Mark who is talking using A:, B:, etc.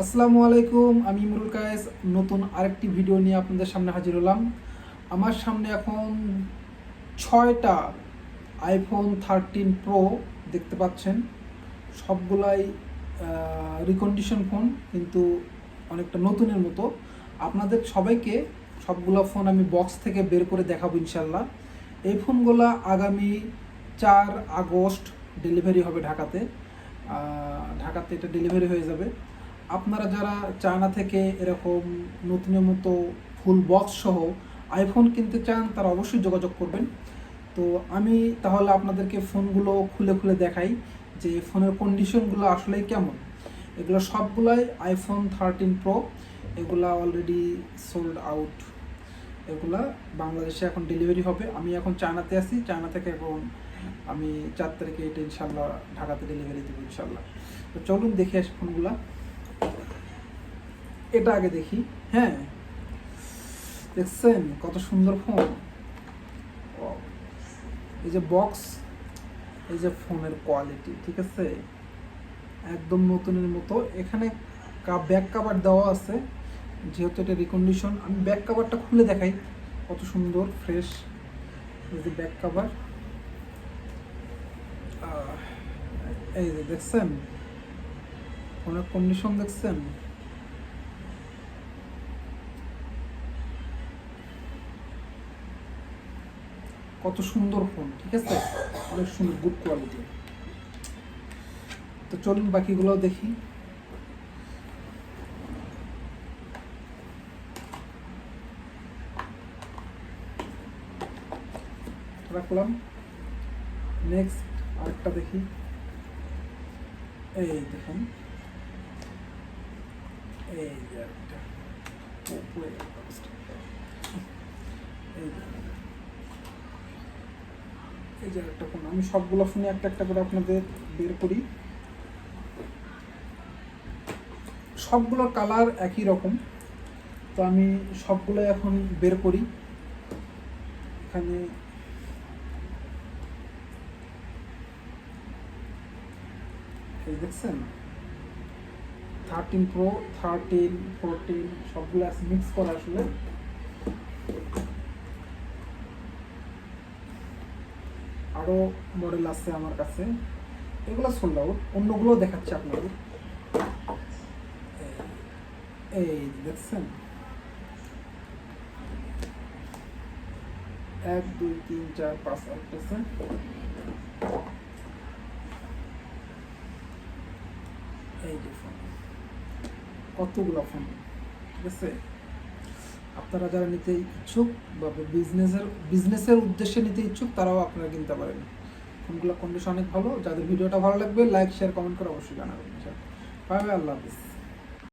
A: আসসালামু আলাইকুম, আমি ইমরুল কায়েস, নতুন আরেকটি ভিডিও নিয়ে আপনাদের সামনে হাজির হলাম। আমার সামনে এখন ছয়টা আইফোন থার্টিন প্রো দেখতে পাচ্ছেন। সবগুলাই রিকন্ডিশন ফোন কিন্তু অনেকটা নতুনের মতো। আপনাদের সবাইকে সবগুলো ফোন আমি বক্স থেকে বের করে দেখাবো ইনশাল্লাহ এই ফোনগুলো আগামী চার আগস্ট ডেলিভারি হবে ঢাকাতে। ঢাকাতে এটা ডেলিভারি হয়ে যাবে। আপনারা যারা চায়না থেকে এরকম নতুনের মতো ফুল বক্স সহ আইফোন কিনতে চান, তারা অবশ্যই যোগাযোগ করবেন। তো আমি তাহলে আপনাদেরকে ফোনগুলো খুলে খুলে দেখাই যে ফোনের কন্ডিশনগুলো আসলে কেমন। এগুলো সবগুলাই আইফোন থার্টিন প্রো এগুলা অলরেডি সোল্ড আউট এগুলা বাংলাদেশে এখন ডেলিভারি হবে। আমি এখন চায়নাতে আছি। চায়না থেকে এখন আমি চার তারিখে এটা ইনশাল্লাহ ঢাকাতে ডেলিভারি দেবো ইনশাল্লাহ তো চলুন দেখে আসি ফোনগুলা। এটা আগে দেখি হ্যাঁ। দেখছেন কত সুন্দর ফোন। এই যে বক্স এই যে ফোনের কোয়ালিটি ঠিক আছে? একদম নতুনের মতো। এখানে ব্যাক কাভার দেওয়া আছে, যেহেতু এটা রিকন্ডিশন আমি ব্যাক কাভারটা খুলে দেখাই। কত সুন্দর ফ্রেশ এই যে ব্যাক কাভার এই যে দেখছেন? ফোনের কন্ডিশন দেখছেন? কত সুন্দর ফোন, ঠিক আছে? অনেক সুন্দর গুড কোয়ালিটি তো চলুন বাকিগুলো দেখি। রাখলাম। নেক্সট আরেকটা দেখি। এই দেখুন। এই যে অবস্থা। এই। এই যে একটা ফোন আমি সবগুলো ফোনে একটা একটা করে আপনাদের বের করি। সবগুলোর কালার একই রকম। তো আমি সবগুলো এখন বের করি। এখানে দেখছেন? থার্টিন প্রো থার্টিন ফোরটিন সবগুলো মিক্স করা আসলে। আরও মডেল আছে আমার কাছে। এগুলো সোল্ড আউট অন্যগুলো দেখাচ্ছে আপনাদের। এই দেখছেন? এক, দুই, তিন, চার, পাঁচ আট এই যে ফোন কতগুলো ফোন ঠিক আছে? আপনারা যারা নিতে ইচ্ছুক বা বিজনেসের বিজনেসের উদ্দেশ্যে নিতে ইচ্ছুক, তারাও আপনারা কিনতে পারেন। ফোনগুলো কন্ডিশন অনেক ভালো। যাদের ভিডিওটা ভালো লাগবে লাইক শেয়ার কমেন্ট করে অবশ্যই জানাবেন। বাই, আল্লাহ হাফিজ।